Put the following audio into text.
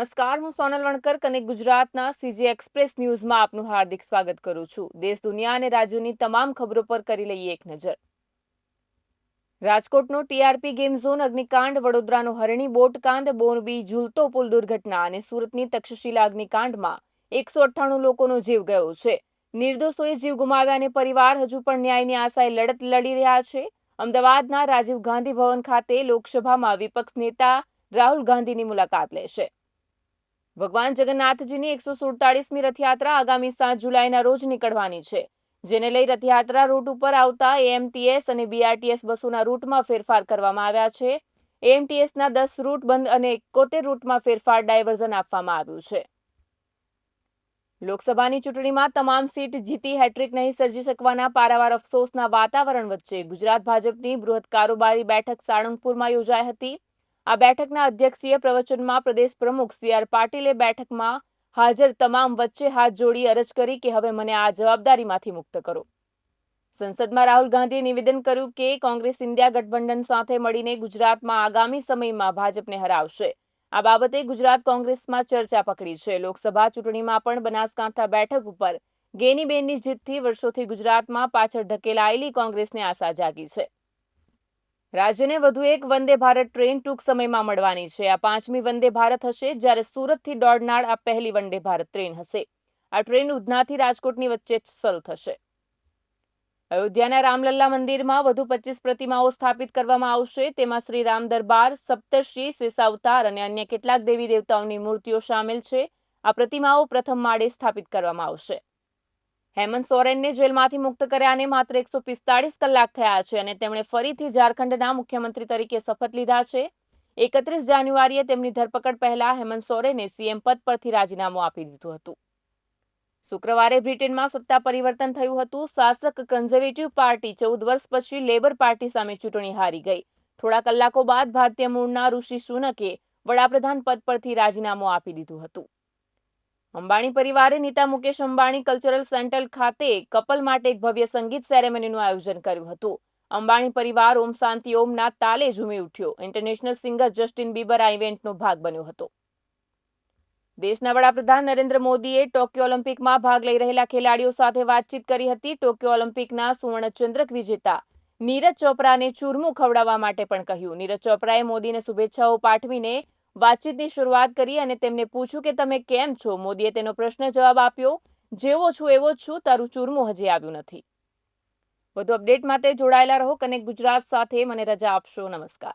નમસ્કાર, હું સોનલ વણકર અને ગુજરાતના સીજી એક્સપ્રેસ ન્યૂઝમાં આપનું હાર્દિક સ્વાગત કરું છું. દેશ, દુનિયા અને રાજ્યોની તમામ ખબરો પર કરી લઈએ એક નજર. રાજકોટનો ટીઆરપી ગેમ ઝોન અગ્નિકાંડ, વડોદરાનો હરણી બોટકાંડ, બોરબી, ઝૂલતો પુલ દુર્ઘટના અને સુરતની તક્ષશિલા અગ્નિકાંડમાં એકસો અઠ્ઠાણું લોકોનો જીવ ગયો છે. નિર્દોષોએ જીવ ગુમાવ્યા અને પરિવાર હજુ પણ ન્યાયની આશાએ લડત લડી રહ્યા છે. અમદાવાદના રાજીવ ગાંધી ભવન ખાતે લોકસભામાં વિપક્ષ નેતા રાહુલ ગાંધીની મુલાકાત લેશે. ભગવાન જગન્નાથજીની એકસો સુડતાળીસમી રથયાત્રા આગામી સાત જુલાઈના રોજ નીકળવાની છે, જેને લઈ રથયાત્રા રૂટ ઉપર આવતા એએમટીએસ અને બીઆરટીએસ બસોના રૂટમાં ફેરફાર કરવામાં આવ્યા છે. એએમટીએસના દસ રૂટ બંધ અને એકોતેર રૂટમાં ફેરફાર ડાયવર્ઝન આપવામાં આવ્યું છે. લોકસભાની ચૂંટણીમાં તમામ સીટ જીતી હેટ્રિક નહીં સર્જી શકવાના પારાવાર અફસોસના વાતાવરણ વચ્ચે ગુજરાત ભાજપની બૃહદ કારોબારી બેઠક સાળંગપુરમાં યોજાઈ હતી. આ બેઠકના અધ્યક્ષીય પ્રવચનમાં પ્રદેશ પ્રમુખ સી આર પાટીલે બેઠકમાં હાજર તમામ વચ્ચે હાથ જોડી અરજ કરી કે હવે મને આ જવાબદારીમાંથી મુક્ત કરો. સંસદમાં રાહુલ ગાંધીએ નિવેદન કર્યું કે કોંગ્રેસ ઇન્ડિયા ગઠબંધન સાથે મળીને ગુજરાતમાં આગામી સમયમાં ભાજપને હરાવશે. આ બાબતે ગુજરાત કોંગ્રેસમાં ચર્ચા પકડી છે. લોકસભા ચૂંટણીમાં પણ બનાસકાંઠા બેઠક ઉપર ગેનીબેનની જીતથી વર્ષોથી ગુજરાતમાં પાછળ ઢકેલાયેલી કોંગ્રેસને આશા જાગી છે. રાજ્યને વધુ એક વંદે ભારત ટ્રેન ટૂંક સમયમાં મળવાની છે. આ પાંચમી વંદે ભારત હશે જ્યારે સુરતથી દોડનાર આ પહેલી વંદે ભારત ટ્રેન હશે. આ ટ્રેન ઉધનાથી રાજકોટની વચ્ચે શરૂ થશે. અયોધ્યાના રામલલ્લા મંદિરમાં વધુ પચીસ પ્રતિમાઓ સ્થાપિત કરવામાં આવશે. તેમાં શ્રી રામ દરબાર, સપ્તર્ષિ, શેષાવતાર અને અન્ય કેટલાક દેવી દેવતાઓની મૂર્તિઓ સામેલ છે. આ પ્રતિમાઓ પ્રથમ માળે સ્થાપિત કરવામાં આવશે. હેમંત સોરેનને જેલમાંથી મુક્ત કર્યાને માત્ર એકસો પિસ્તાળીસ કલાક થયા છે અને તેમણે ફરીથી ઝારખંડના મુખ્યમંત્રી તરીકે શપથ લીધા છે. એકત્રીસ જાન્યુઆરીએ તેમની ધરપકડ પહેલા હેમંત સોરેને સીએમ પદ પરથી રાજીનામું આપી દીધું હતું. શુક્રવારે બ્રિટનમાં સત્તા પરિવર્તન થયું હતું. શાસક કન્ઝર્વેટિવ પાર્ટી ચૌદ વર્ષ પછી લેબર પાર્ટી સામે ચૂંટણી હારી ગઈ. થોડા કલાકો બાદ ભારતીય મૂળના ઋષિ સુનકે વડાપ્રધાન પદ પરથી રાજીનામું આપી દીધું હતું. અંબાણી પરિવારે નીતા મુકેશ અંબાણી કલ્ચરલ સેન્ટર ખાતે કપલ માટે એક ભવ્ય સંગીત સેરેમનીનું આયોજન કર્યું હતું. અંબાણી પરિવાર ઓમ શાંતિ ઓમના તાલે ઝૂમી ઉઠ્યો. ઇન્ટરનેશનલ સિંગર જસ્ટિન બીબર આ ઇવેન્ટનો ભાગ બન્યો હતો. દેશના વડાપ્રધાન નરેન્દ્ર મોદીએ ટોક્યો ઓલિમ્પિકમાં ભાગ લઈ રહેલા ખેલાડીઓ સાથે વાતચીત કરી હતી. ટોક્યો ઓલિમ્પિકના સુવર્ણચંદ્રક વિજેતા નીરજ ચોપરાને ચૂરમું ખવડાવવા માટે પણ કહ્યું. નીરજ ચોપરાએ મોદીને શુભેચ્છાઓ પાઠવીને વાતચીતની શરૂઆત કરી અને તેમને પૂછ્યું કે તમે કેમ છો? મોદીએ તેનો પ્રશ્ન જવાબ આપ્યો, જેવો છું એવો જ છું, તારું ચૂરમું હજી આવ્યું નથી. વધુ અપડેટ માટે જોડાયેલા રહો, કનેક્ટ ગુજરાત સાથે, મને રજા આપશો. નમસ્કાર.